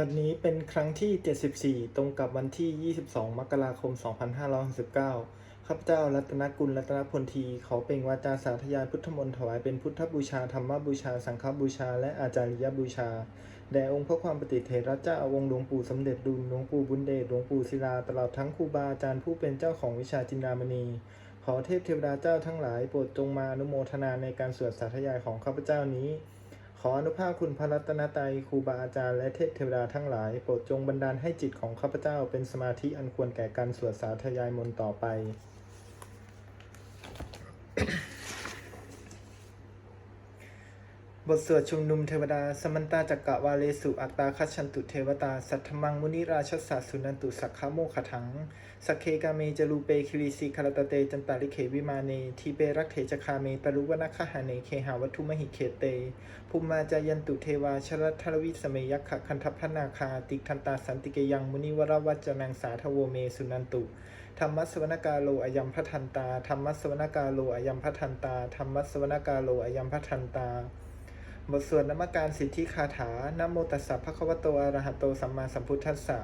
บัดนี้เป็นครั้งที่ 74 ตรงกับวันที่ 22 มกราคม 2569 ข้าพเจ้ารัตนกุลรัตนพลที ขอเปล่งวาจาสาธยายพุทธมนต์ถวายเป็นพุทธบูชา ธรรมบูชา สังฆบูชา และอาจาริยบูชา แด่องค์พระความปฏิเทระเจ้าองค์หลวงปู่สมเด็จดุลหลวงปู่บุญเดชหลวงปู่ศิลา ตลอดทั้งครูบาอาจารย์ผู้เป็นเจ้าของวิชาจินดามณี ขอเทพเทวดาเจ้าทั้งหลายโปรดจงมาอนุโมทนาในการสวดสาธยายของข้าพเจ้านี้ ออนุภาพคุณพระรัตนตรัยครูบาอาจารย์และเทพเทวดาทั้งหลาย โปรดจงบันดาลให้จิตของข้าพเจ้าเป็นสมาธิอันควรแก่การสวดสาธยายมนต์ต่อไป บทสวดชุมนุมเทวดา สมันตาจักกะวาเลสุอัตตาคัจฉันตุเทวตา สัทธมังมุนิราชสัสุนันตุสักขะโมขถัง สักเคกาเมจรูเปคิริสิคารตเตจันตาลิเขวิมาเนทีเปรักเถจคาเมตรุวนาคหาเนเคหาวัตถุมหิเขเตภูมิมาจายันตุเทวาชรัทธรวิสเมยักขะคันทพนาคาติคันตาสันติเกยังมุนิวรวัจจนังสาทโวเมสุนันตุธรรมสวนกาโลอายัมพทันตาธรรมสวนกาโลอายัมพทันตาธรรมสวนกาโลอายัมพทันตาบทสวดนมัการสิทธิคาถานโมตัสสะภะคะวะโตอะระหะโตสัมมาสัมพุทธัสสะ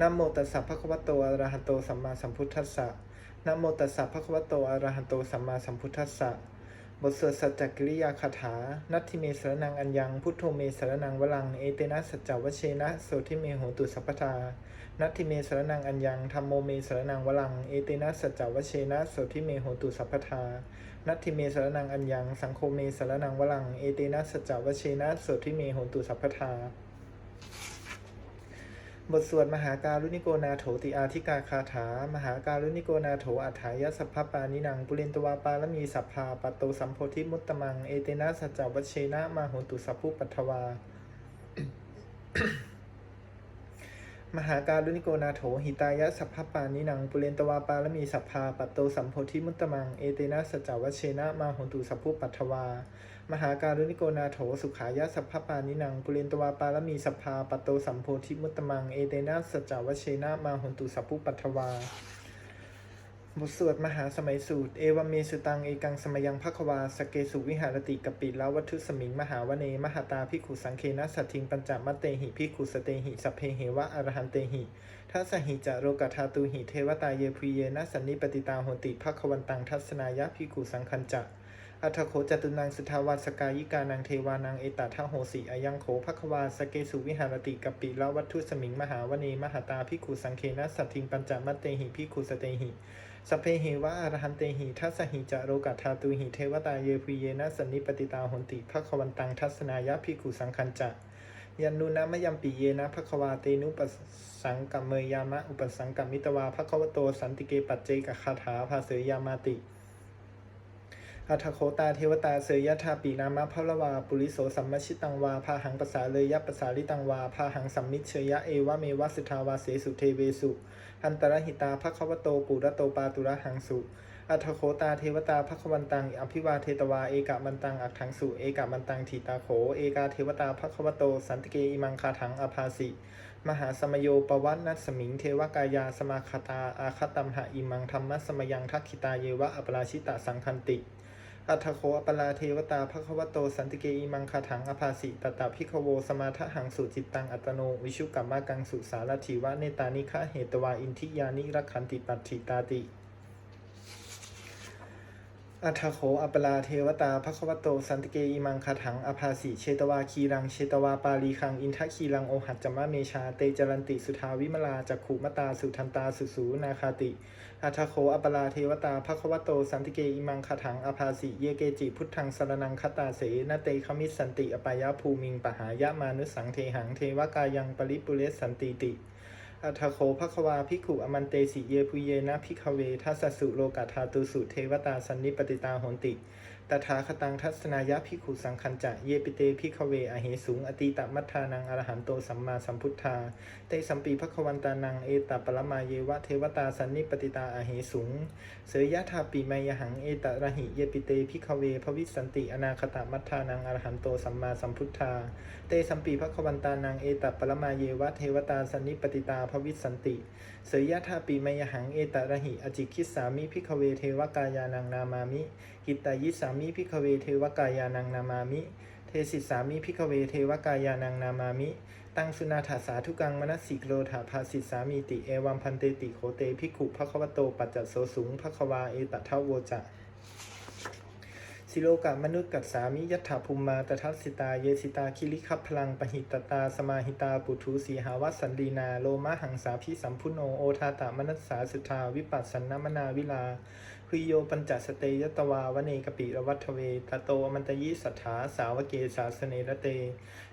นะโมตัสสะภะคะวะโตอะระหะโตสัมมาสัมพุทธัสสะนะโมตัสสะภะคะวะโตอะระหะโตสัมมาสัมพุทธัสสะบทสวดสัจจกิริยาคาถา นัตถิเมสรนังอัญญัง พุทโธเมสรนังวลัง เอเตนะสัจจวเชนะโสทิเมโหตุสัพพทา นัตถิเมสรนังอัญญังธรรมโมเมสรนังวลัง เอเตนะสัจจวเชนะโสทิเมโหตุสัพพทา นัตถิเมสรนังอัญญัง สังโฆเมสรนังวลัง เอเตนะสัจจวเชนะโสทิเมโหตุสัพพทา บทสวดมหาการุณิโกนาโถติอาธิกาคาถา มหาการุณิโกนาโถอัฏฐายสัพพปานินัง ปุเรนตวาปาละมีสัพพาปัตโตสัมโพธิมุตตมัง เอเตนะสัจจวัชเชนะมาโหตุสัพพุปัทวา มหาการุณิโกนาโถหิตายะสัพพปานินัง ปุเรนตวาปาละมีสัพพาปัตโตสัมโพธิมุตตมัง เอเตนะสัจจวัชเชนะมาโหตุสัพพุปัทวา มหาการุณิโกนาโถสุขายะสัพพปานินังปุเรนตวาปาลมีสัพพาปัตโตสัมโพธิมุตตมัง เอเตนะสัจจวเชนะมาหนตุสัพพุปัทวาบทสวดมหาสมัยสูตร เอวเมสุตังเอกังสมยังภควาสเกสุวิหารติกปิลาวัตถุสมิง มหาวเน มหาตาพิขุสังเคนะสัตถิงปัญจมัตเตหิพิขุสเตหิสัพเพเหวะอรหันเตหิทัสหิจะโรกธาตุหิเทวตาเยพุเยนะสันนิปติตาโหติภควันตังทัศนายะพิขุสังคัญจะ อัทโขจตุนังสุทาวาสกายิกานังเทวานังเอตทังโหสีอายังโขภควาสเกสุวิหารติกปิละวัตถุสมิงมหาวเนมหาตาพิขุสังเคนะสัตถิงปัญจมัตเตหิพิขุสเตหิสพเพหิวะอรหันเตหิทัสหิจะโรกัตาตุหิเทวตาเยพุเยนะสันนิปติตาหนติภควันตังทัศนายะพิขุสังคัญจะยันนุนะมยัมปิเยนะภควาเตนุปสังกัมเมยามะอุปสังกัมมิตวาภควโตสันติเกปัจเจกคาถาภาเสยยามาติ อัทโคตาเทวตาเสยยะธาปีนามะพะละวาปุริโสสัมมชิตังวาพาหังปสาเลยยะปสาลิตังวาพาหังสัมมิชเชยะเอวะเมวะสุทาวาเสสุเทเวสุอันตรหิตาภควโตปุระโตปาตุระหังสุอัทโคตาเทวตาภควันตัง อภิวาเทตวา เอกะมันตัง อักถังสุ เอกะมันตังทีตาโข เอกาเทวตาภควโต สันติเกอิมังคาถังอภาสิ มหาสมโยปวัตนัสมิง เทวกายาสมาคตา อาคตัมหะอิมังธรรมะสมยังทักขิตาเยวะ อปราชิตาสังคันติ อัทโคอปลาเทวตาภควโตสันติเกอิมังคาถังอภาสิตตาพิคโวสมาทะหังสุจิตตังอัตโน วิชุกัมมากังสุสารถีวะเนตานิคะเหตวาอินทิยานิรักขันติปัตถิตาติอัทโขอัปลาเทวตาภควโต สันติเกอิมังคาถังอภาสิเชตวาคีรัง เชตวาปาลีคัง อินทคีรัง โอหัจจมะเมชา เตจรันติ สุทาวิมลาจักขุมตา สุทันตา สุสูนาคาติ อัทโคอัปลาเทวตาภควโต สันติเกอิมังคถังอภาสิเยเกจิพุทธังสรนังคตาเสนเตคมิสสันติอปายาภูมิงปหายะมานุสังเทหังเทวกายังปริปุเรสสันติติอัทโคภควาภิกขุอมันเตสิเยพุเยนะพิกเวทัสสุโลกาธาตุสุเทวตาสันนิปติตาโหนติ ตถาคตังทัศนายะพิขุสังคัญจะ เยปิเตพิกเวอเหสุงอติตมัทธานังอรหันโตสัมมาสัมพุทธา เตสัมปีภควันตานังเอตปรมาเยวะเทวตาสันนิปติตาอเหสุงเสยยะธาปีมายหังเอตระหิเยปิเตพิกเวภวิสันติอนาคตมัทธานังอรหันโตสัมมาสัมพุทธา เตสัมปีภควันตานังเอตปรมาเยวะเทวตาสันนิปติตาภวิสันติ เสยยะธาปีมยหังเอตระหิอจิคิสามิพิกเวเทวกายานังนามามิ กิตตายิสามิพิกเวเทวกายานังนามามิ เทสิสามิพิกเวเทวกายานังนามามิ ตังสุนาถาสาธุกังมนัสสิกโลถาภาสิสามีติเอวัมพันเตติโคเตภิกขุภควโตปัจจโสสุงภควาเอตทะโวจะสิโลกะมนุษย์กัสสามิยัตถาภูมิมาตทัสสิตาเยสิตาคิริคัพพลังปหิตตา สมาหิตาปุถุสีหาวัสันดีนา โลมะหังสาพิสัมพุโนโอทาตะมนัสสาสุทาวิปัสสนนมนาวิลา คุยโยปัญจสเตยตวาวเนกปิรวัตเวตโตอมันตยิสัทธาสาวเกสาสเนระเต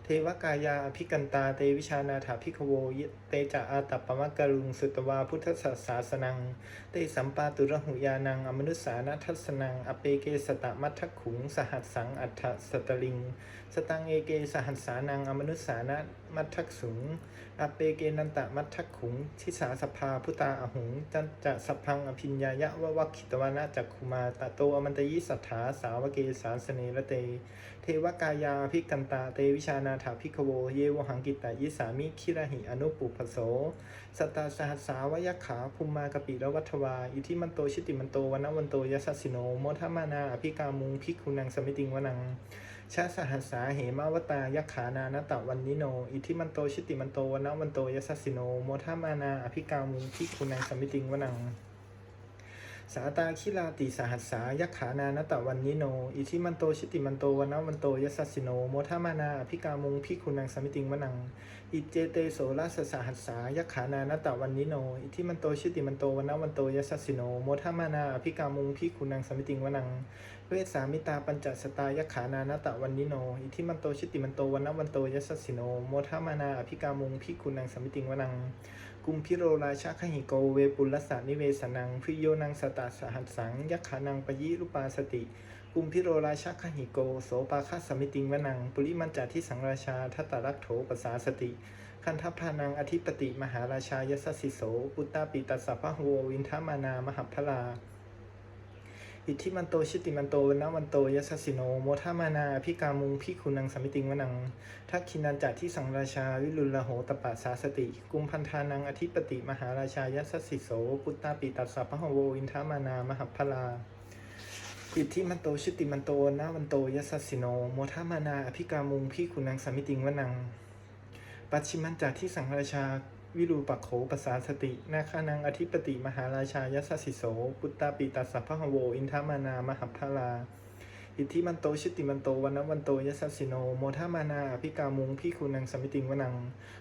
เทวกายาภิกันตาเตวิชานาถาภิกโวเตจะอาตัปปมะกรุงสุตวาพุทธสัสาสนัง เตสัมปาตุระหุยานัง อมนุสานัทสนัง อเปเกสตะมัทขุง สหัสสังอัฏฐสตลิง สตังเอเกสหัสสานังอมนุสสานะมัททักสุงอเปเกนันตะมัททักขุงทิสาสภาพุตาอหุง จันจะสพังอภิญญายะวะวัคิตวานะจักขุมาตะโตอมันตยิสัทธาสาวเกสาสเนระเต เทวกายาภิกันตาเตวิชานาถาภิกขโว เยวหังกิตายิสามิคิระหิอนุปุพโสสตาสหัสสาวยขาภูมากปิระวัฏวา อิทิมันโตชิติมันโตวนวันโตยัสสสิโนโมทมานาอภิกามุงพิกขุนังสมิติงวนัง ชาสหัสาเหมาวตายักขานานตะวันนิโน อิทิมันโตชิติมันโตวนวันโตยัสสิโน โมทามานา อภิกามุงพิกขุนังสมิติงวนัง สาตาคิลาติสหัสสายักขานานตะวันนิโน อิทิมันโตชิติมันโตวันวันโตยัสสสิโน โมทามานาอภิกามุงพิกขุนังสมิติงวนัง อิเจเตโสราสสหัสสายักขานานตะวันนิโน อิทิมันโตชิติมันโตวันวันโตยัสสสิโน โมทามานาอภิกามุงพิกขุนังสมิติงวนัง เวสามิตาปัญจสตายักขานานตะวันนิโน อิทิมันโตชิติมันโตวันวันโตยัสสสิโน โมทามานาอภิกามุงพิกขุนังสมิติงวนัง กุมพิโรราชาคหิโกเวปุลสานิเวสนังพิโยนังสตาสหัสสังยักขานังปยิรุปาสติ กุมพิโรราชาคหิโกโสปาคาสมิติงวนัง ปุริมันจทิสังราชาทัตตารักโถปสาสติ คันทพานังอธิปติมหาราชายสสสิโสปุตตาปิตัสสะพะโววินทามานามหัพพลา อิทธิมันโตชิติมันโตวนวันโตยัสสิโนโมทามานาพิกามุงพิคุนังสมิติงวนังทักขินันจัที่สังราชาวิรุลโหตปะสาสติ กุมพันธานังอธิปติมหาราชายัสสิโสปุตตาปิตัสสะพะโวอินทามานามหัพพลาอิทธิมันโตชิติมันโตนาวันโตยัสสิโนโมทามานาอภิกามุงพิคุนังสมิติงวนัง ปัจฉิมันจากที่สังราชา วิรูปักโขปัสสาสติ นาคานังอธิปติมหาราชายัสสิโสปุตตาปิตัสสะพะโว อินทามานามหัพพลา อิทธิมันโตชิติมันโตวันนวันโตยัสสิโน โมทามานาอภิกามุงพี่คุนังสมิติงวนัง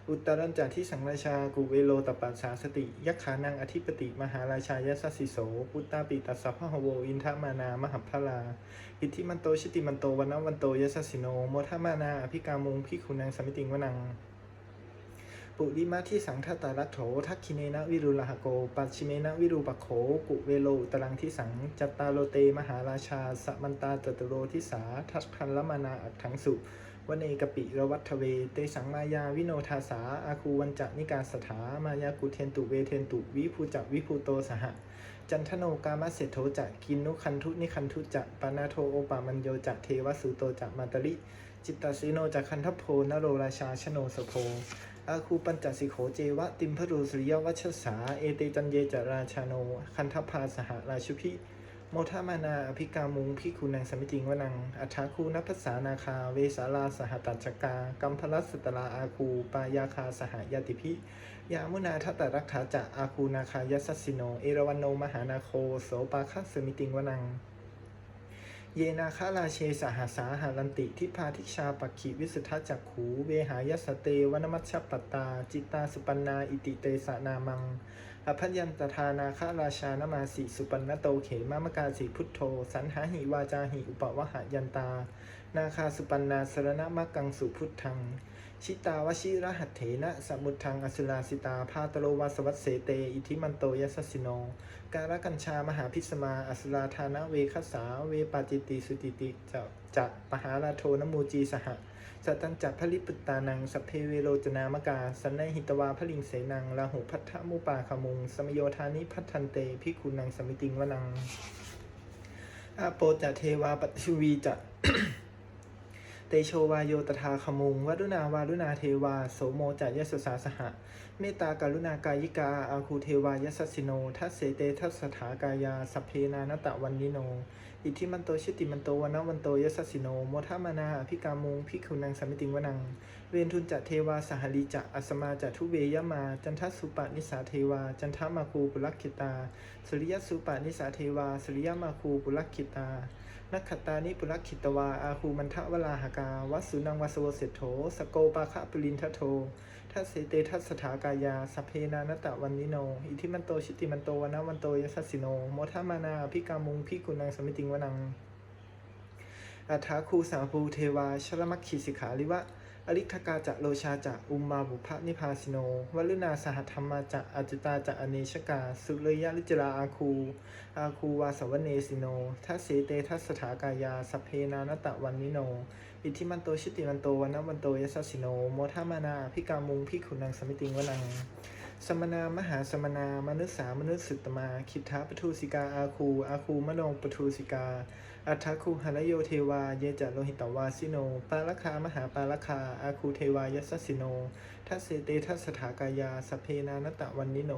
อุตตรัญจาที่สังราชากุเวโลตปัสสาสติ ยักขานังอธิปติมหาราชายัสสิโสปุตตาปิตัสสะพะโว อินทามานามหัพพลา อิทธิมันโตชิติมันโตวันนวันโตยัสสิโน โมทามานาอภิกามุงพี่คุนังสมิติงวนัง ปุริมาที่สังทตารัโถทักคิเนนะวิรุลหโก ปัจฉิเมนะวิรูปโข กุเวโลตรังที่สังจัตตาโลเตมหาราชาสมันตาจตุโรทิสาทัตคันละมานาอัตถังสุวเนกปิระวัตเว เตสังมายาวิโนทาสา อาคูวันจะนิกาสถามายากุเทนตุเวเทนตุวิภูจักวิภูโตสหจันทโนกามะเสโทจะกินนุคันทุนิคันทุจะปานาโทโอปามัญโยจะเทวสุโตจะมาตริ จิตตสีโนจะคันทพโพนโรราชาชโนสโพ อาคูปัญจสิโขเจวะติมพรูสริยวัชสา เอเตจันเยจราชาโน คันทพาสหราชุพิโมทามานาอภิกามุงพิคุนังสมิติงวนัง อัฏฐาคูนัพสานาคา เวสาลาสหตัจกา กัมพลัสสตลาอาคู ปายาคาสหยติพิ ยามุนาทัตตรักขาจะอาคูนาคายัสสิโน เอราวันโนมหานาโค โสปาคัสสมิติงวนัง เยนาคาราเชสหัสาหารันติทิพาทิชาปักขีวิสุทธจักขูเวหายสเตวนมัชชปตา จิตตาสุปันนาอิติเตสานามังอภัญญันตทานาคาราชานมาสิสุปันนโตเขมามกาสีพุทโธ สันหาหิวาจาหิอุปวหายันตา นาคาสุปันนาสรณมักกังสุพุทธัง ชิตาวชิรหัตเถนะสมุทังอสุลาสิตาพาตโลวาสวัสเสเต อิทิมันโตยัสสสิโน การกัญชามหาพิสมาอสุราธานะเวคสาเวปาจิติสุติติจะจะปหาราโทนมูจีสหะสัตตัญจัพลิปุตตานังสัพเพเวโรจนามกาสันนหิตวาพลิงเสนังลาหุพัทธมุปาคมุง สมโยธานิพัทันเตพิคุนังสมิติงวนังอาโปจะเทวาปัชวีจะ เตโชวายโยตถาขมุงวัดุนาวารุนาเทวา โสโมจายสสาสหะ เมตตากรุณากายิกา อาคูเทวายสสสิโน ทัสเสเตทัสสถากายา สัพเพนานตะวันนิโน อิทธิมันโตชิติมันโตวนาวันโตยสสสิโน โมทามานาอภิกามุงพิกขุนังสมิติงวนัง เวนทุนจะเทวาสหลีจะอัสมาจะทุเวยมา จันทสุปะนิสาเทวา จันทมาคูปุลักขิตา สุริยสุปะนิสาเทวา สุริยมาคูปุลักขิตา นักขตานิปุรักขิตวา อาคูมันทะวลาหากา วัสุนังวัสวเสโถ สโกปาคะปุรินทะโททัสเสเตทัสสถากายาสัพเพนานตะวันนิโน อิทิมันโตชิติมันโตวนาวันโตยสัสสิโนโมทามานาพิกามุงพิกุนังสมิติงวนังอัฏฐาคูสาภูเทวาชลมัคคีสิกขาลิวะ อริคกาจะโลชาจะอุมมาบุพนิพาสิโนวัลนาสหธรรมาจะอจิตาจะอเนชกา สุเลยะลิจลาอาคู อาคูวาสวเนสิโนทัสเสเตทัสสถากายาสเพนานตะวันนิโน อิทิมันโตชิติมันโตวันนวันโตยสัสิโน โมทามานาพิกามุงพิขุนังสมิติงวนังสมณามหาสมณามนุษสามนุษสุตตมา คิทธาปทุสิกาอาคู อาคูมโนปทุสิกา อัฏคูหนโยเทวา เยจะโลหิตวาสิโน ปาลคามหาปาลคา อาคูเทวายัสสิโน ทัสเสเตทัสสถากายาสพเพนานตะวันนิโน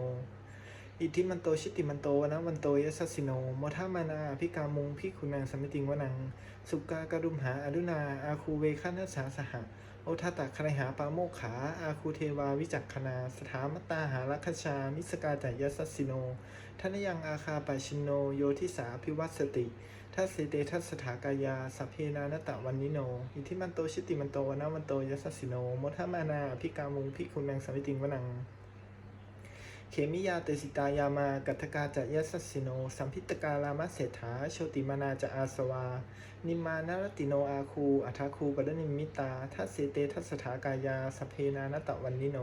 อิทิมันโตชิติมันโตวนะวันโตยัสสิโนโมทามานาพิกามุงพิคุนังสมิติงวนัง สุกากรุมหาอดุนาอาคูเวคานัสสาสหะโอทัตตะคณหาปาโมขา อาคูเทวาวิจักขณา สถามตตาหารัคชา มิสกาจายัสสิโนทนยังอาคาปาชินโน โยทิสาพิวัสสติ ทัสเสเตทัสสถากายาสัพเพนานตะวันนิโน อิทิมันโตชิติมันโตวนาวันโตยัสสสิโนมทมานาอภิกามุงพิคุณังสมิติงวนัง เขมิยาเตสิตายามากัตถกาจะยัสสสิโน สัมพิตกาลามะเศรษฐาโชติมานาจะอาสวา นิมานารติโนอาคูอัทาคูปดนิมิตา ทัสเสเตทัสสถากายาสัพเพนานตะวันนิโน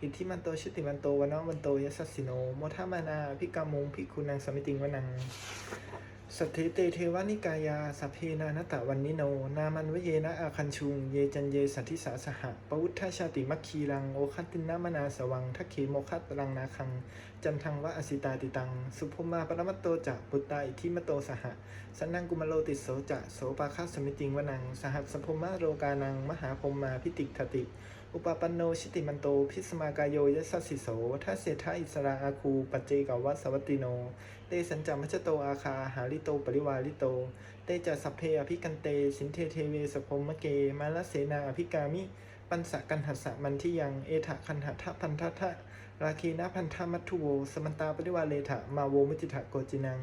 อิทิมันโตชิติมันโตวนาวันโตยัสสสิโนมทมานาอภิกามุงพิคุณังสมิติงวนัง สัทธิเตเทวานิกายาสัพเพนานตะวันนิโน นามันวเยนะอาคันชุง เยจันเยสัทธิสาสหะปวุฒชชาติมัคคีรัง โอคัตินนามนาสวังทัคเขโมคัตตรังนาคัง จันทังวะอสิตาติตัง สุภมาปรมัตโตจะปุตตาอิทิมโตสหะสันนังกุมโลติโสจะโสปาคัสมิติงวนัง สหัสสภมะโรกานัง มหาพรหมาพิติกทติ อุปปันโนชิติมันโต พิสมากายโยยัสสิโสทัสเสทาอิสราอาคู ปัจเจกวัสสวัตติโน เตสัญจามัชโตอาคาหาลิโตปริวาลิโต เตจะสัพเพอภิกันเต สินเทเทเวสพพมะเก มาลเสนาอภิกามิ ปันสกันหัสสะมันที่ยัง เอถะคันหะทะพันทะทะราคีนาพันธมัตถุโว สมันตาปริวาเลถะมาโวมุจิถะโกจินัง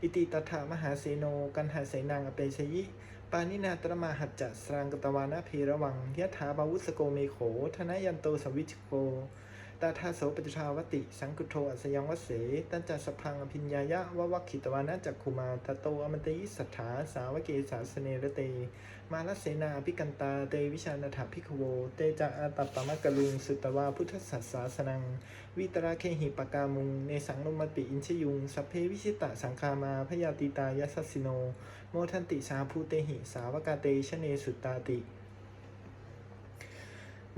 อิติตถามหาเสโน กันหาเสนังอเปชยิ ปานินาตรมาหัจจะสรางกตวานาเพระวังยะถาบาวุสโกเมโข ธนยันโตสวิชโก ตาทาโสปจุทาวติ สังกุโทอัสยังวเสตันจัสพังอภิญญายะวะวัคขิตวานาจักขุมาตโตอมันตยิสัทธาสาวเกสาสเนรเต มาลเสนาพิกันตาเตวิชานาถาพิกโว เตจะอาตัปปมะกะลุงสุตวาพุทธสัสสาสนัง วิตราเคหิปกามุง เนสังนมติอินชยุง สัพเพวิชิตะสังคามาพยาติตายัสสสิโน โมทันติสาภูเตหิสาวกาเตชเนสุตตาติ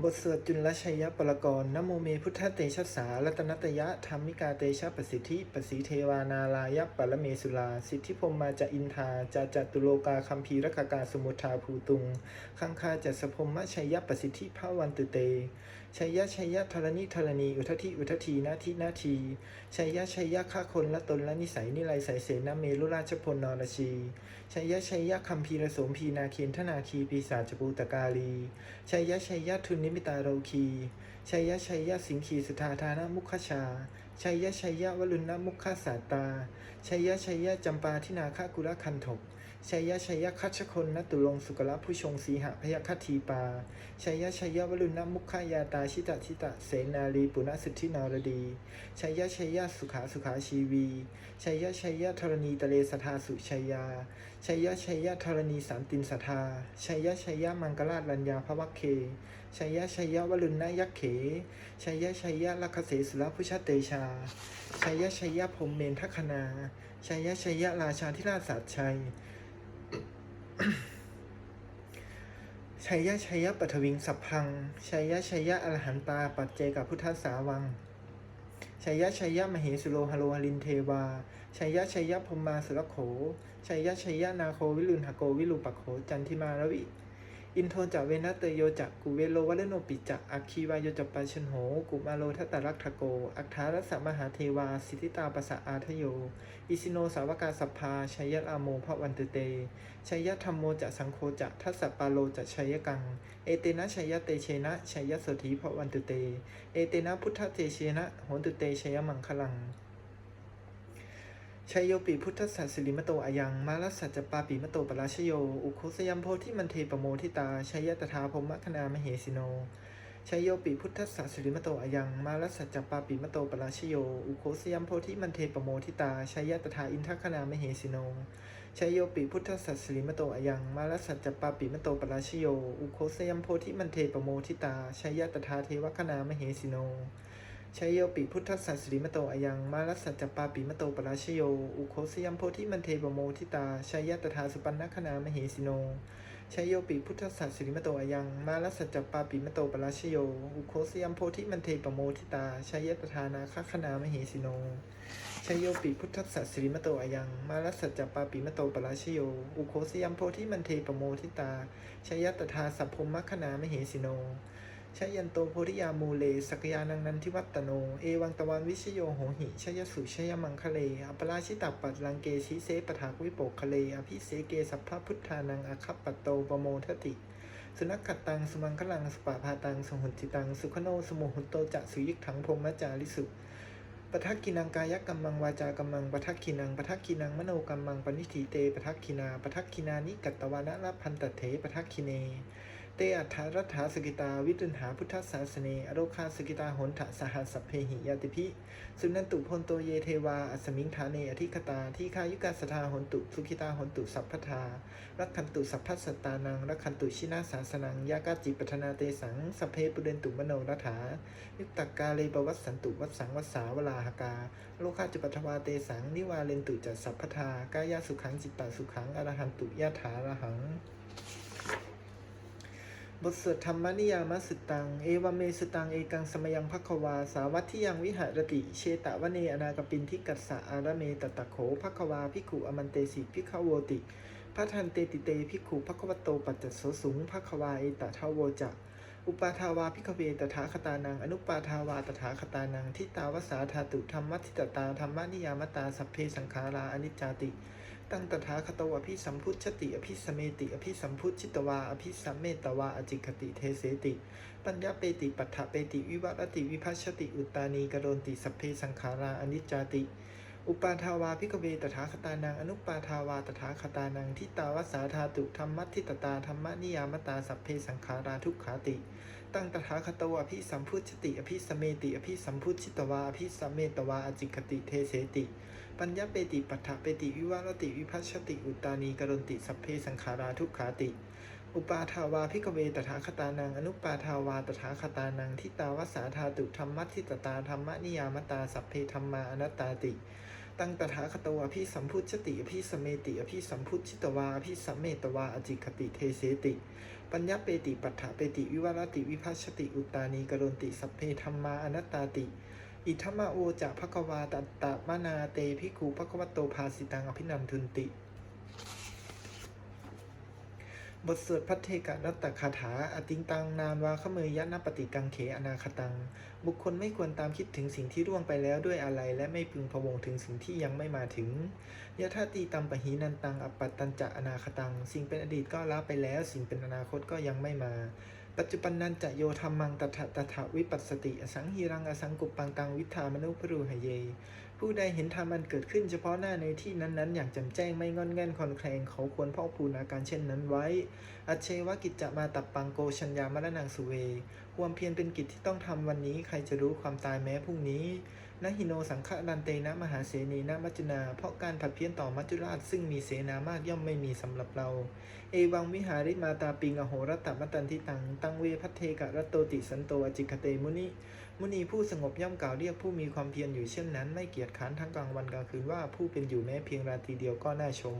บทสวดจุลชัยปรกรณ์นโมเมพุทธเตชะสารัตนตยะธรรมิกาเตชะประสิทธิประสีเทวานาลายะปรเมสุลา สิทธิพมมาจะอินทาจะจตุโลกาคัมภีรกกาสมุทาภูตุง คังคาจะสพมมะชัยยประสิทธิภาวันตุเต ชัยยะชัยยะธรณีธรณี อุทธิอุทธีนาทินาทีชัยยะชัยยะฆ่าคนละตนละนิสัยนิไลสายเสนาเมรุราชพลนรชีชัยยะชัยยะคัมภีรโสมพีนาเคนธนาคีปีศาจปูตกาลีชัยยะชัยยะทุนนิมิตาโรคีชัยยะชัยยะสิงคีสุธาธานามุขชาชัยยะชัยยะวลุณมุขสาตาชัยยะชัยยะจำปาทินาคากุลคันถก ชัยยะชัยยะคัชคนนตุลงสุกละผู้ชงสีหะพยคัตทีปาชัยยะชัยยะวลุณนมุขายาตาชิตะชิตะเสนาลีปุณสิทธินารดีชัยยะชัยยะสุขาสุขาชีวีชัยยะชัยยะธรณีตะเลสทาสุชัยยาชัยยะชัยยะธรณีสามตินสทาชัยยะชัยยะมังกราชลัญญาภวัคเคชัยยะชัยยะวลุณนายักเขชัยยะชัยยะลักเสสุรพุชเตชาชัยยะชัยยะพรมเมนทัคคณาชัยยะชัยยะราชาธิราชสัตชัย ชัยยะชัยยะปัทวิงสัพพังชัยยะชัยยะอรหันตา ปัจเจกพุทธสาวังชัยยะชัยยะมเหสุโลหโลหลินเทวาชัยยะชัยยะพมมาสุรโขชัยยะชัยยะนาโควิลุนหโกวิลุปโขจันทิมารวิ อินโทจะเวนะเตโยจะกุเวโลวัลโนปิจะอัคคีวายโยจะปัชนโห กุมาโลทัตตรักทโก อัคทารัสมหาเทวา สิทธิตาปสะอาทโย อิสิโนสาวกาสัพพาชัยยะอาโมภวันตเตชัยยะธรรมโมจะสังโฆจะทัสปาโลจะชัยยกัง เอเตนะชัยยะเตเชนะชัยยะโสธีภวันตุเต เอเตนะพุทธเตเชนะโหนตุเตชัยยะมังคลัง ชัยโยปิพุทธสัสสิริมโตอายังมาลสัจปาปิมโตปราชโย อุโคสยัมโพธิมันเทปโมทิตาชัยยะตถาพมคณามเหสิโนชัยโยปิพุทธสัสสิริมโตอายังมาลสัจปาปิมโตปราชโย อุโคสยัมโพธิมันเทปโมทิตาชัยยะตถาอินทคณามเหสิโนชัยโยปิพุทธสัสสิริมโตอายังมาลสัจปาปิมโตปราชโย อุโคสยัมโพธิมันเทปโมทิตาชัยยะตถาเทวคณามเหสิโน ชัยโยปิพุทธสัสสริมโตอายังมาลัสสัจปาปิมโตปราชโย อุโคสยัมโพธิมันเทปโมทิตาชัยยตถาสุปันนคณามเหสิโนชัยโยปิพุทธสัสสริมโตอายังมาลัสสัจปาปิมโตปราชโย อุโคสยัมโพธิมันเทปโมทิตาชัยยตถานาคคณามเหสิโนชัยโยปิพุทธสัสสริมโตอายังมาลัสสัจปาปิมโตปราชโย อุโคสยัมโพธิมันเทปโมทิตาชัยยตถาสัพพมมคณามเหสิโน ชยันโตโพธิยามูเลสกยานังนันทิวัตโน เอวังตะวันวิชโยโหหิชยสุชยมังคะเลอปราชิตัปปัตลังเกชิเสปถากวิโปกคะเล อภิเสเกสัพพพุทธานังอาคัปปัตโตปโมทติ สุนักขตังสุมังคลังสุปาพาตังสหุนติตัง สุขโนสมุหุตโตจะสุยิกถังพรมจาริสุปทักกินังกายกัมมังวาจากัมมังปทักกินังปทักกินังมโนกัมมังปณิธิเตปทักกินาปทักกินานิกัตตวานะละพันตเถปทักกิเน เตอัฏฐารัฐาสกิตา วิตุนหาพุทธศาสเนอโรคาสกิตาหนทะสหัสสพเพหิยาติพิสุนันตุพลโตเยเทวาอสมิงฐาเนอธิคตาที่คายุกาสทาหนตุสุขิตาหนตุสัพพทารักขันตุสัพพัสตานังรักขันตุชินาสาสนังยากาจิปทนาเตสังสพเพปุเรนตุมโนรัฐายุตตกาเลปวัสสันตุวัสสังวัสสาวลาหกา โลคาจุปัทวาเตสังนิวาเลนตุจัสสัพพทากายาสุขังจิตตาสุขังอรหันตุยะถาระหัง บทสวดธรรมนิยามสุตัง เอวเมสตัง เอกังสมยังพักวา สาวัตที่ยังวิหารติ เชตะวเนอนากปินทิกัสสะอารเมตตะโขพักวาพิขุอมันเตสิพิขโวติพัทันเตติเตพิขุพักวโตปัจจโสสุงพักวาเอตทาวโวจะอุปาทาวาพิกเวตถาคตานัง อนุปาทาวาตถาคตานังทิตาวสาธาตุธรรมทิตตาธรรมนิยามตาสัพเพสังขาราอนิจจติ ตั้งตถาคตวอภิสัมพุชติอภิสเมติ อภิสัมพุชิตวา อภิสัมเมตวาอจิคติเทเสติ ปัญญาเปติปัฏฐเปติวิวัตติวิภัชติอุตตานีกโรนติสัพเพสังขาราอนิจจติ อุปาทาวาพิกเวตถาคตานังอนุปาทาวาตถาคตานังทิตาวสาธาตุธรรมทิตตาธรรมนิยามตาสัพเพสังขาราทุกขาติ ตั้งตถาคตวอภิสัมพุชติอภิสเมติอภิสัมพุชิตวาอภิสัมเมตวาอจิคติเทเสติ ปัญญาเปติปัฏฐเปติวิวารติวิพัชติอุตานีกรนติสัพเพสังขาราทุกขาติ อุปาทาวาพิกเวตถาคตานังอนุปาทาวาตถาคตานังทิตาวสาธาตุธรรมทิตตาธรรมนิยามตาสัพเพธรรมาอนัตตาติตั้งตถาคตวาพิสัมพุชติอภิสเมติอภิสัมพุชิตวาอภิสัมเมตวาอจิคติเทเสติ ปัญญาเปติปัฏฐาเปติ วิวารติวิภัชติ อุตตานีกรนติสัพเพธรรมาอนัตตาติ อิทัมมาโอจะภควาตัตตะมนาเตภิกขุภควโตภาสิตังอภินันทุนติ บทสวดพัทเทกะรัตตคาถาอติงตังนานวาขเมยยะนปฏิกังเขอนาคตัง บุคคลไม่ควรตามคิดถึงสิ่งที่ร่วงไปแล้วด้วยอะไร และไม่พึงพวงถึงสิ่งที่ยังไม่มาถึงยะธาตีตัมปะหีนันตังอปัตตัญจะอนาคตัง สิ่งเป็นอดีตก็ละไปแล้ว สิ่งเป็นอนาคตก็ยังไม่มา ปัจจุบันนันจะโยธรรมังตถะตถะวิปัสสติ อสังหิรังอสังกุปปังตังวิธามนุพรูหเย ผู้ใดเห็นธรรมอันเกิดขึ้นเฉพาะหน้าในที่นั้นๆ อย่างจำแจ้งไม่งอนแง่นคลอนแคลงเขาควรพอกพูนอาการเช่นนั้นไว้ อัจเชวกิจจะมาตับปังโกชัญญามรณังสุเว ความเพียรเป็นกิจที่ต้องทำวันนี้ ใครจะรู้ความตายแม้พรุ่งนี้ นะหิโนสังฆรันเตนะมหาเสนีนะมัจจุนา เพราะการผัดเพี้ยนต่อมัจจุราชซึ่งมีเสนามากย่อมไม่มีสำหรับเรา เอวังวิหาริมาตาปิงอโหรตตมัตตันทิตัง ตังเวพัทเทกะรัตโตติสันโตอจิคเตมุนิ มุนีผู้สงบย่อมกล่าวเรียกผู้มีความเพียรอยู่เช่นนั้น ไม่เกียจค้านทั้งกลางวันกลางคืนว่าผู้เป็นอยู่แม้เพียงราตรีเดียวก็น่าชม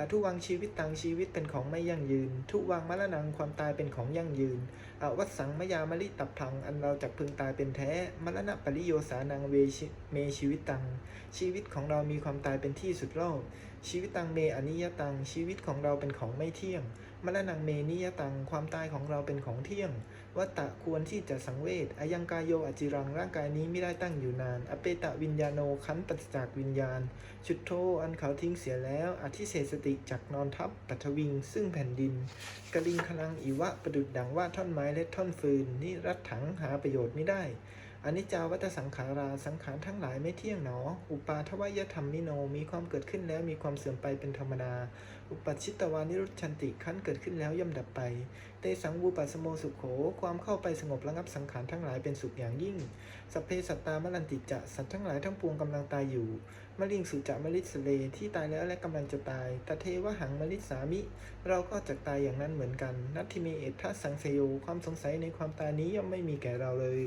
อทุวังชีวิตตังชีวิตเป็นของไม่ยั่งยืน ทุวังมรณังความตายเป็นของยั่งยืนอวัสังมยามลิตับพัง อันเราจักพึงตายเป็นแท้ มรณะปริโยสานังเวชเมชีวิตตัง ชีวิตของเรามีความตายเป็นที่สุดรอบชีวิตตังเมอนิยตัง ชีวิตของเราเป็นของไม่เที่ยง มรณังเมนิยตังความตายของเราเป็นของเที่ยง วัตตะควรที่จะสังเวชอายังกายโยอจิรังร่างกายนี้ไม่ได้ตั้งอยู่นาน อเปตะวิญญาโนขันปัจจากวิญญาณ ชุดโทอันเขาทิ้งเสียแล้ว อธิเศสติจากนอนทับปัทวิง ซึ่งแผ่นดินกลิงคลังอิวะประดุดดังว่าท่อนไม้และท่อนฟืนนี่รัดถังหาประโยชน์ไม่ได้อนิจจาวัตสังขาราสังขารทั้งหลายไม่เที่ยงหนอ อุปาทวยธรรมมิโนมีความเกิดขึ้นแล้วมีความเสื่อมไปเป็นธรรมดา อุปัชิตวานิรุชันติขั้นเกิดขึ้นแล้วย่อมดับไปเตสังวูปัสโมสุขโข ความเข้าไปสงบระงับสังขารทั้งหลายเป็นสุขอย่างยิ่ง สัพเพสัตตามลันติจะสัตว์ทั้งหลายทั้งปวงกำลังตายอยู่มะลิงสุจะมะลิสเลที่ตายแล้วและกำลังจะตายตะเทวะหังมะลิสามิ เราก็จะตายอย่างนั้นเหมือนกัน นัตทิเมเอทัสสังเสโยความสงสัยในความตายนี้ย่อมไม่มีแก่เราเลย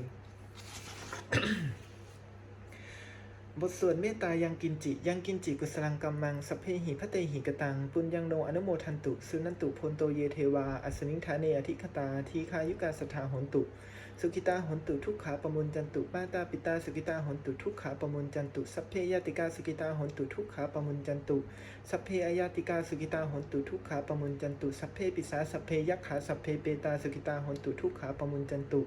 บทสวดเมตตายังกินจิ ยังกินจิกุสลังกัมมังสัพเพหิพะเตหิกตัง ปุญญังโนอนุโมทันตุ สุนันตุพลโตเยเทวา อัสนิงทาเนอธิคตา ทีคายุกาสถาหนตุ สุกิตาหนตุทุกขาปมุนจันตุมาตาปิตาสุกิตาหนตุทุกขาปมุนจันตุ สัพเพยติกาสุกิตาหนตุทุกขาปมุนจันตุ สัพเพอายาติกาสุกิตาหนตุทุกขาปมุนจันตุ สัพเพปิสาสัพเพยักขาสัพเพเปตาสุกิตาหนตุทุกขาปมุนจันตุ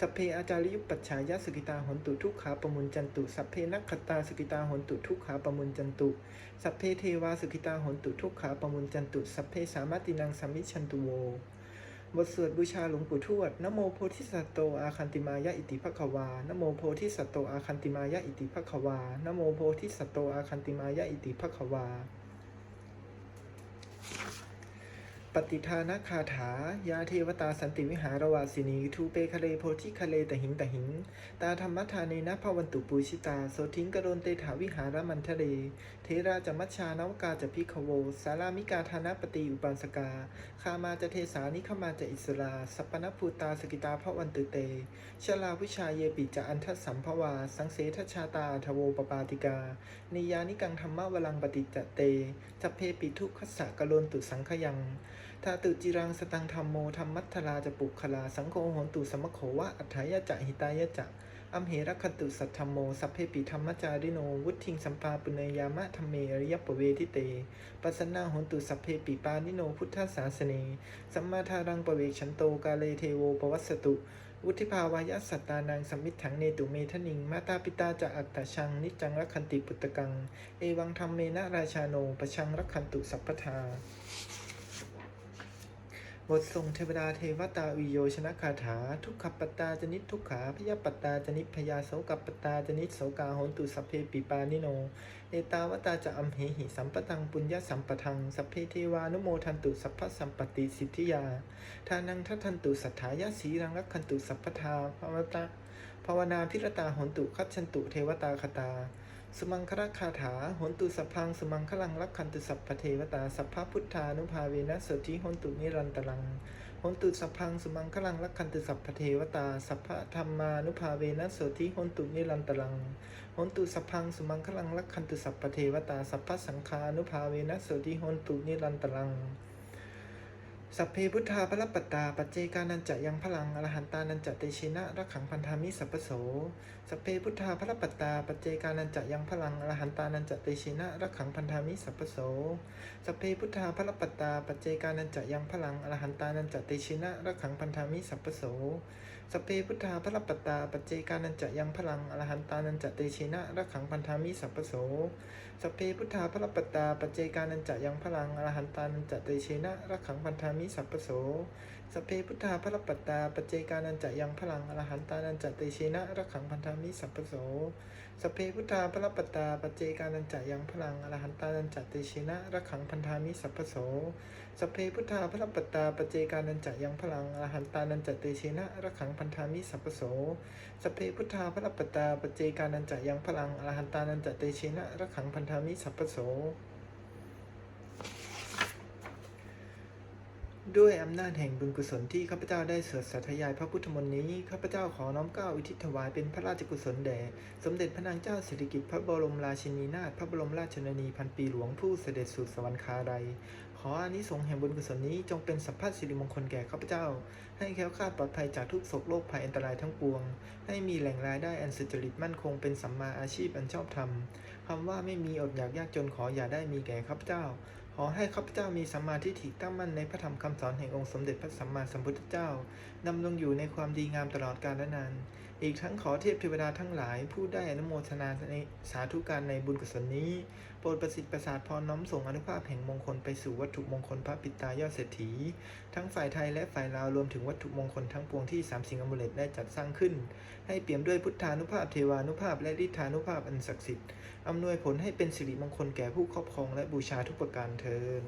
สัพเพอาจาริยุปัชชายสุกิตาหนตุทุกขาปมุนจันตุ สัพเพนักขตาสกิตาหนตุทุกขาปมุนจันตุ สัพเพเทวาสกิตาหนตุทุกขาปมุนจันตุ สัพเพสามตินังสัมมิชันตุโวบทสวดบูชาหลวงปู่ทวด นโมโพธิสัตโตอาคันติมายะอิติภควา นโมโพธิสัตโตอาคันติมายะอิติภควา นโมโพธิสัตโตอาคันติมายะอิติภควา ปฏิทานคาถา ยาเทวตาสันติวิหารวาสินีทูเปคะเลโพธิคะเลตหิงตหิง ตาธรรมทาเนนะภวันตุปูชิตา โสทิงกโรนเตถาวิหารมันทะเล เทราจมัชชานวกาจะพิขโว สารามิกาธานปฏิอุปันสกา คามาจะเทสานิขมาจะอิสราสัปนภูตาสกิตาภวันตุเต ชลาวิชาเยปิจะอันทัสสัมภวา สังเสทชาตาทโวปปาติกา นิยานิกังธรรมวลังปฏิจเตจัพเพปิทุคัสะกะโลนตุสังขยัง ทาตุจิรังสตังธรรมโมธรรมัทธราจะปุคลา สังโฆโหตุสมโขวะอัฏฐายะจะหิตายะจะอัมเหรักตุสัทธรรมโม สัพเพปิธรรมจาริโน วุฒิงสัมปาปุเนยามะธรรมเมริยปเวทิเต ปัสนาโหนตุสัพเพปิปานิโนพุทธศาสเนสัมมาทารังปเวกชันโตกาเลเทโวปวัสสตุ วุฒิภาวายสัตตานังสัมมิทถังเนตุเมทนิง มาตาปิตาจะอัตตชัง นิจังรักขันติปุตตกัง เอวังธรรมเมนะราชาโนปชังรักขันตุสัพพทา บททรงเทวดาเทวตาวิโยชนะคาถา ทุกขปตตาจนิตทุกขาพยาปตตาจนิพยาโสกปตตาจนิโสกาหนตุสัพเพปิปานิโน เอตาวตาจะอัมเหหิสัมปตังปุญญาสัมปทัง สัพเพเทวานุโมทันตุสัพพสัมปติสิทธิยา ทานังทัทันตุสัทธายาสีรังรักขันตุสัพพทาภาวตาภาวนาพิรตาหนตุคัจฉันตุเทวตาคตา สมังคละคาถาโหนตุสัพพัง สมังคลังรักขันตุสัพพเทวตา สัพพพุทธานุภาเวนะสติโหนตุนิรันตรังโหนตุสัพพัง สมังคลังรักขันตุสัพพเทวตา สัพพธรรมานุภาเวนะสติโหนตุนิรันตรังโหนตุสัพพัง สมังคลังรักขันตุสัพพเทวตา สัพพสังฆานุภาเวนะสติโหนตุนิรันตรัง สัพเพพุทธาพระปตา ปัจเจกานันจะยังพลังอรหันตานันจะเตชินะรักขังพันธามิสัพโส สัพเพพุทธาพระปตา ปัจเจกานันจะยังพลังอรหันตานันจะเตชินะรักขังพันธามิสัพโส สัพเพพุทธาพระปตา ปัจเจกานันจะยังพลังอรหันตานันจะเตชินะรักขังพันธามิสัพพโส สเพพุทธาพระปตาปัจเจกานันจะยังพลังอรหันตานันจะเตชินะรักขังพันธามิสัพพโสสเปพุทธาพระปตาปัจเจกานันจะยังพลังอรหันตานันจะเตชินะรักขังพันธามิสัพพโสสเปพุทธาพระปตตาปัจเจกานันจะยังพลังอรหันตานันจะเตชินะรักขังพันธามิสัพพโส สเพพุทธาพระปตตาปเจกานันจายังพลังอรหันตานันจเตชินะระขังพันธามิสัพพโสสเพพุทธาพระปตตาปเจกานันจายังพลังอรหันตานันจเตชินะระขังพันธามิสัพพโสสเพพุทธาพระปตตาปเจกานันจายังพลังอรหันตานันจเตชินะระขังพันธามิสัพพโส ด้วยอำนาจแห่งบุญกุศลที่ข้าพเจ้าได้สวดสาธยายพระพุทธมนต์นี้ข้าพเจ้าขอน้อมเก้าอุทิศถวายเป็นพระราชกุศลแด่สมเด็จพระนางเจ้าสิริกิติ์พระบรมราชินีนาถพระบรมราชชนนีพันปีหลวงผู้เสด็จสู่สวรรคาใดขออานิสงส์แห่งบุญกุศลนี้จงเป็นสัพพะสิริมงคลแก่ข้าพเจ้า ให้แคล้วคลาดปลอดภัยจากทุกโศกโรคภัยอันตรายทั้งปวง ให้มีแหล่งรายได้อันสุจริตมั่นคงเป็นสัมมาอาชีพอันชอบธรรมคำว่าไม่มีอดอยากยากจนขออย่าได้มีแก่ข้าพเจ้า ขอให้ข้าพเจ้ามีสัมมาทิฏฐิตั้งมั่นในพระธรรมคำสอนแห่งองค์สมเด็จพระสัมมาสัมพุทธเจ้า ดำรงอยู่ในความดีงามตลอดกาลนาน อีกทั้งขอเทพเทวดาทั้งหลาย ผู้ได้อนุโมทนาในสาธุการในบุญกุศลนี้ โปรดประสิทธิ์ประสาทพรน้อมส่งอนุภาพแห่งมงคลไปสู่วัตถุมงคลพระปิตายอดเศรษฐี ทั้งฝ่ายไทยและฝ่ายลาวรวมถึงวัตถุมงคลทั้งปวงที่สามสิงห์อมุเลตได้จัดสร้างขึ้น ให้เปี่ยมด้วยพุทธานุภาพเทวานุภาพและฤทธานุภาพอันศักดิ์สิทธิ์ อำนวยผลให้เป็นสิริมงคลแก่ผู้ครอบครองและบูชาทุกประการเทิน